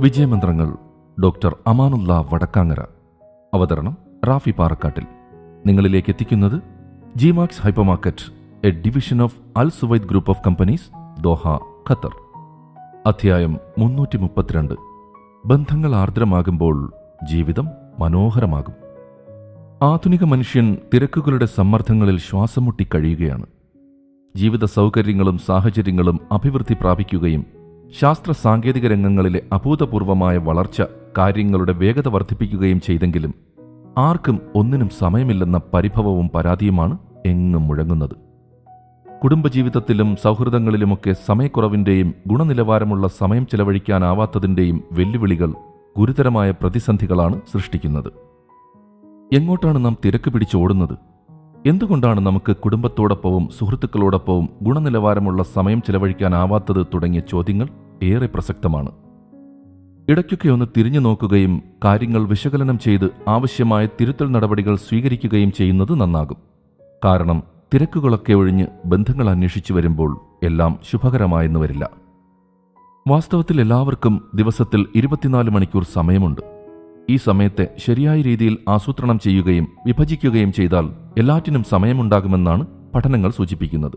വിജയമന്ത്രങ്ങൾ doctor Amanullah Vadakkangara. അവതരണം റാഫി പാറക്കാട്ടിൽ. നിങ്ങളിലേക്ക് എത്തിക്കുന്നത് Gmax hypermarket a division of Al Suwaid group of companies Doha Qatar. അധ്യായം മുന്നൂറ്റി മുപ്പത്തിരണ്ട് ബന്ധങ്ങൾ ആർദ്രമാകുമ്പോൾ ജീവിതം മനോഹരമാകും. ആധുനിക മനുഷ്യൻ തിരക്കുകളുടെ സമ്മർദ്ദങ്ങളിൽ ശ്വാസം മുട്ടി കഴിയുകയാണ്. ജീവിത സൗകര്യങ്ങളും സാഹചര്യങ്ങളും അഭിവൃദ്ധി പ്രാപിക്കുകയും ശാസ്ത്ര സാങ്കേതിക രംഗങ്ങളിലെ അഭൂതപൂർവമായ വളർച്ച കാര്യങ്ങളുടെ വേഗത വർദ്ധിപ്പിക്കുകയും ചെയ്തെങ്കിലും ആർക്കും ഒന്നിനും സമയമില്ലെന്ന പരിഭവവും പരാതിയുമാണ് എങ്ങും മുഴങ്ങുന്നത്. കുടുംബജീവിതത്തിലും സൗഹൃദങ്ങളിലുമൊക്കെ സമയക്കുറവിന്റെയും ഗുണനിലവാരമുള്ള സമയം ചെലവഴിക്കാനാവാത്തതിന്റെയും വെല്ലുവിളികൾ ഗുരുതരമായ പ്രതിസന്ധികളാണ് സൃഷ്ടിക്കുന്നത്. എങ്ങോട്ടാണ് നാം തിരക്ക് പിടിച്ചോടുന്നത് എന്തുകൊണ്ടാണ് നമുക്ക് കുടുംബത്തോടൊപ്പവും സുഹൃത്തുക്കളോടൊപ്പവും ഗുണനിലവാരമുള്ള സമയം ചെലവഴിക്കാനാവാത്തത് തുടങ്ങിയ ചോദ്യങ്ങൾ ഏറെ പ്രസക്തമാണ്. ഇടയ്ക്കൊക്കെ ഒന്ന് തിരിഞ്ഞു നോക്കുകയും കാര്യങ്ങൾ വിശകലനം ചെയ്ത് ആവശ്യമായ തിരുത്തൽ നടപടികൾ സ്വീകരിക്കുകയും ചെയ്യുന്നത് നന്നാകും. കാരണം തിരക്കുകളൊക്കെ ഒഴിഞ്ഞ് ബന്ധങ്ങൾ അന്വേഷിച്ചു വരുമ്പോൾ എല്ലാം ശുഭകരമായെന്ന് വരില്ല. വാസ്തവത്തിൽ എല്ലാവർക്കും ദിവസത്തിൽ ഇരുപത്തിനാല് മണിക്കൂർ സമയമുണ്ട്. ഈ സമയത്തെ ശരിയായ രീതിയിൽ ആസൂത്രണം ചെയ്യുകയും വിഭജിക്കുകയും ചെയ്താൽ എല്ലാറ്റിനും സമയമുണ്ടാകുമെന്നാണ് പഠനങ്ങൾ സൂചിപ്പിക്കുന്നത്.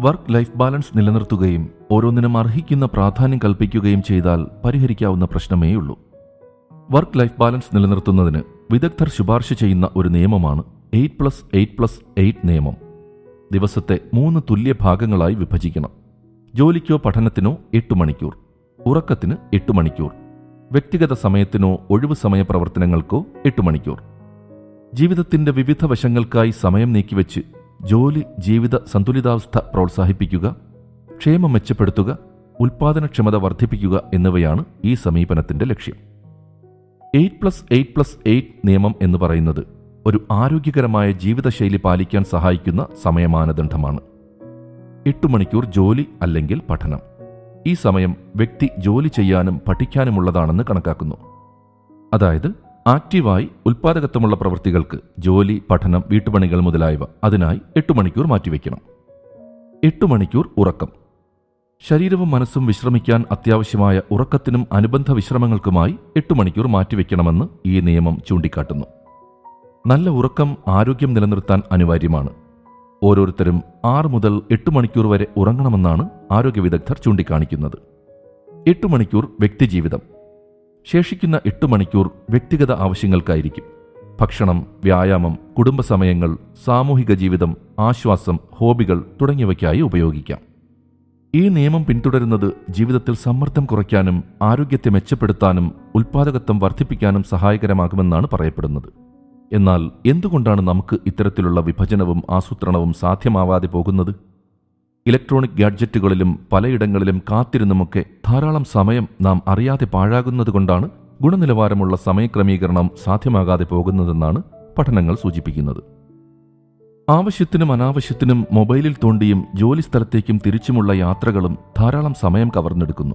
വർക്ക് ലൈഫ് ബാലൻസ് നിലനിർത്തുകയും ഓരോന്നിനും അർഹിക്കുന്ന പ്രാധാന്യം കൽപ്പിക്കുകയും ചെയ്താൽ പരിഹരിക്കാവുന്ന പ്രശ്നമേയുള്ളൂ. വർക്ക് ലൈഫ് ബാലൻസ് നിലനിർത്തുന്നതിന് വിദഗ്ധർ ശുപാർശ ചെയ്യുന്ന ഒരു നിയമമാണ് eight plus eight plus eight നിയമം. ദിവസത്തെ മൂന്ന് തുല്യ ഭാഗങ്ങളായി വിഭജിക്കണം. ജോലിക്കോ പഠനത്തിനോ എട്ട് മണിക്കൂർ. ഉറക്കത്തിന് എട്ട് മണിക്കൂർ. വ്യക്തിഗത സമയത്തിനോ ഒഴിവു സമയ പ്രവർത്തനങ്ങൾക്കോ എട്ട് മണിക്കൂർ. ജീവിതത്തിന്റെ വിവിധ വശങ്ങൾക്കായി സമയം നീക്കിവെച്ച് ജോലി ജീവിത സന്തുലിതാവസ്ഥ പ്രോത്സാഹിപ്പിക്കുക ക്ഷേമം മെച്ചപ്പെടുത്തുക ഉൽപാദനക്ഷമത വർദ്ധിപ്പിക്കുക എന്നിവയാണ് ഈ സമീപനത്തിന്റെ ലക്ഷ്യം. Eight plus eight plus eight നിയമം എന്ന് പറയുന്നത് ഒരു ആരോഗ്യകരമായ ജീവിതശൈലി പാലിക്കാൻ സഹായിക്കുന്ന സമയ മാനദണ്ഡമാണ് എട്ട് മണിക്കൂർ ജോലി അല്ലെങ്കിൽ പഠനം. ഈ സമയം വ്യക്തി ജോലി ചെയ്യാനും പഠിക്കാനുമുള്ളതാണെന്ന് കണക്കാക്കുന്നു. അതായത് ആക്റ്റീവായി ഉൽപാദകത്വമുള്ള പ്രവൃത്തികൾക്ക് ജോലി പഠനം വീട്ടുപണികൾ മുതലായവ അതിനായി എട്ട് മണിക്കൂർ മാറ്റിവെക്കണം. എട്ട് മണിക്കൂർ ഉറക്കം. ശരീരവും മനസ്സും വിശ്രമിക്കാൻ അത്യാവശ്യമായ ഉറക്കത്തിനും അനുബന്ധ വിശ്രമങ്ങൾക്കുമായി എട്ട് മണിക്കൂർ മാറ്റിവെക്കണമെന്ന് ഈ നിയമം ചൂണ്ടിക്കാട്ടുന്നു. നല്ല ഉറക്കം ആരോഗ്യം നിലനിർത്താൻ അനിവാര്യമാണ്. ഓരോരുത്തരും ആറ് മുതൽ എട്ട് മണിക്കൂർ വരെ ഉറങ്ങണമെന്നാണ് ആരോഗ്യ വിദഗ്ധർ ചൂണ്ടിക്കാണിക്കുന്നത്. എട്ട് മണിക്കൂർ വ്യക്തിജീവിതം. ശേഷിക്കുന്ന എട്ട് മണിക്കൂർ വ്യക്തിഗത ആവശ്യങ്ങൾക്കായിരിക്കും. ഭക്ഷണം വ്യായാമം കുടുംബസമയങ്ങൾ സാമൂഹിക ജീവിതം ആശ്വാസം ഹോബികൾ തുടങ്ങിയവയ്ക്കായി ഉപയോഗിക്കാം. ഈ നിയമം പിന്തുടരുന്നത് ജീവിതത്തിൽ സമ്മർദ്ദം കുറയ്ക്കാനും ആരോഗ്യത്തെ മെച്ചപ്പെടുത്താനും ഉൽപാദകത്വം വർദ്ധിപ്പിക്കാനും സഹായകരമാകുമെന്നാണ് പറയപ്പെടുന്നത്. എന്നാൽ എന്തുകൊണ്ടാണ് നമുക്ക് ഇത്തരത്തിലുള്ള വിഭജനവും ആസൂത്രണവും സാധ്യമാവാതെ പോകുന്നത്? ഇലക്ട്രോണിക് ഗാഡ്ജറ്റുകളിലും പലയിടങ്ങളിലും കാത്തിരുന്നുമൊക്കെ ധാരാളം സമയം നാം അറിയാതെ പാഴാകുന്നതുകൊണ്ടാണ് ഗുണനിലവാരമുള്ള സമയക്രമീകരണം സാധ്യമാകാതെ പോകുന്നതെന്നാണ് പഠനങ്ങൾ സൂചിപ്പിക്കുന്നത്. ആവശ്യത്തിനും അനാവശ്യത്തിനും മൊബൈലിൽ തോണ്ടിയും ജോലിസ്ഥലത്തേക്കും തിരിച്ചുമുള്ള യാത്രകളും ധാരാളം സമയം കവർന്നെടുക്കുന്നു.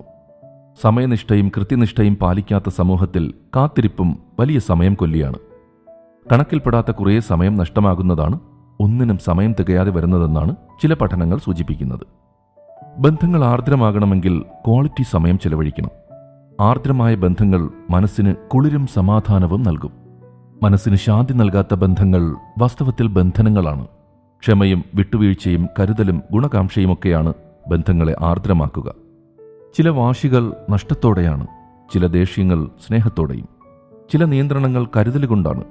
സമയനിഷ്ഠയും കൃത്യനിഷ്ഠയും പാലിക്കാത്ത സമൂഹത്തിൽ കാത്തിരിപ്പും വലിയ സമയം കൊല്ലിയാണ്. കണക്കിൽപ്പെടാത്ത കുറേ സമയം നഷ്ടമാകുന്നതാണ് ഒന്നിനും സമയം തികയാതെ വരുന്നതെന്നാണ് ചില പഠനങ്ങൾ സൂചിപ്പിക്കുന്നത്. ബന്ധങ്ങൾ ആർദ്രമാകണമെങ്കിൽ ക്വാളിറ്റി സമയം ചെലവഴിക്കണം. ആർദ്രമായ ബന്ധങ്ങൾ മനസ്സിന് കുളിരും സമാധാനവും നൽകും. മനസ്സിന് ശാന്തി നൽകാത്ത ബന്ധങ്ങൾ വാസ്തവത്തിൽ ബന്ധനങ്ങളാണ്. ക്ഷമയും വിട്ടുവീഴ്ചയും കരുതലും ഗുണകാംക്ഷയുമൊക്കെയാണ് ബന്ധങ്ങളെ ആർദ്രമാക്കുക. ചില വാശികൾ നഷ്ടത്തോടെയാണ് ചില ദേഷ്യങ്ങൾ സ്നേഹത്തോടെയും. ചില നിയന്ത്രണങ്ങൾ കരുതലുകൊണ്ടാണ്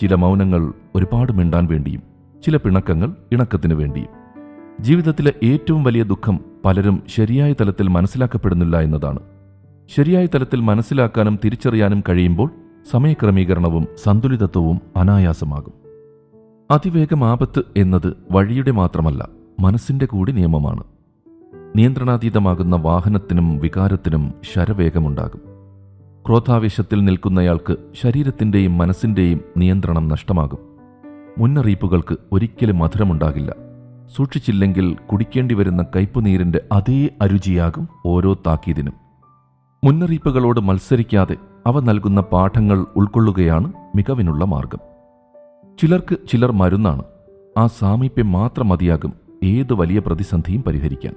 ചില മൗനങ്ങൾ ഒരുപാട് മിണ്ടാൻ വേണ്ടിയും ചില പിണക്കങ്ങൾ ഇണക്കത്തിനു വേണ്ടിയും. ജീവിതത്തിലെ ഏറ്റവും വലിയ ദുഃഖം പലരും ശരിയായ തലത്തിൽ മനസ്സിലാക്കപ്പെടുന്നില്ല എന്നതാണ്. ശരിയായ തലത്തിൽ മനസ്സിലാക്കാനും തിരിച്ചറിയാനും കഴിയുമ്പോൾ സമയക്രമീകരണവും സന്തുലിതത്വവും അനായാസമാകും. അതിവേഗം ആപത്ത് എന്നത് വഴിയുടെ മാത്രമല്ല മനസ്സിന്റെ കൂടി നിയമമാണ്. നിയന്ത്രണാതീതമാകുന്ന വാഹനത്തിനും വികാരത്തിനും ശരവേഗമുണ്ടാകും. ക്രോധാവേശത്തിൽ നിൽക്കുന്നയാൾക്ക് ശരീരത്തിന്റെയും മനസ്സിന്റെയും നിയന്ത്രണം നഷ്ടമാകും. മുന്നറിയിപ്പുകൾക്ക് ഒരിക്കലും മധുരമുണ്ടാകില്ല. സൂക്ഷിച്ചില്ലെങ്കിൽ കുടിക്കേണ്ടി വരുന്ന കയ്പുനീരിന്റെ അതേ അരുചിയാകും ഓരോ താക്കീതിനും. മുന്നറിയിപ്പുകളോട് മത്സരിക്കാതെ അവ നൽകുന്ന പാഠങ്ങൾ ഉൾക്കൊള്ളുകയാണ് മികവിനുള്ള മാർഗം. ചിലർക്ക് ചിലർ മരുന്നാണ്. ആ സാമീപ്യം മാത്രം മതിയാകും ഏത് വലിയ പ്രതിസന്ധിയും പരിഹരിക്കാൻ.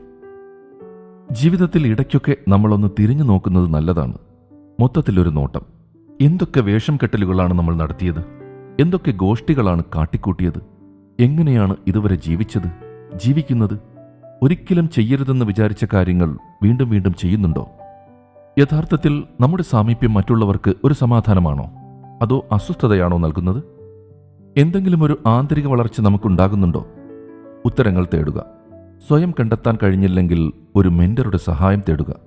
ജീവിതത്തിൽ ഇടയ്ക്കൊക്കെ നമ്മളൊന്ന് തിരിഞ്ഞു നോക്കുന്നത് നല്ലതാണ്. മൊത്തത്തിലൊരു നോട്ടം. എന്തൊക്കെ വേഷം കെട്ടലുകളാണ് നമ്മൾ നടത്തിയത്? എന്തൊക്കെ ഗോഷ്ഠികളാണ് കാട്ടിക്കൂട്ടിയത്? എങ്ങനെയാണ് ഇതുവരെ ജീവിച്ചത്? ജീവിക്കുന്നത്? ഒരിക്കലും ചെയ്യരുതെന്ന് വിചാരിച്ച കാര്യങ്ങൾ വീണ്ടും വീണ്ടും ചെയ്യുന്നുണ്ടോ? യഥാർത്ഥത്തിൽ നമ്മുടെ സാമീപ്യം മറ്റുള്ളവർക്ക് ഒരു സമാധാനമാണോ? അതോ അസ്വസ്ഥതയാണോ നൽകുന്നത്? എന്തെങ്കിലും ഒരു ആന്തരിക വളർച്ച നമുക്കുണ്ടാകുന്നുണ്ടോ? ഉത്തരങ്ങൾ തേടുക. സ്വയം കണ്ടെത്താൻ കഴിഞ്ഞില്ലെങ്കിൽ ഒരു മെന്ററുടെ സഹായം തേടുക.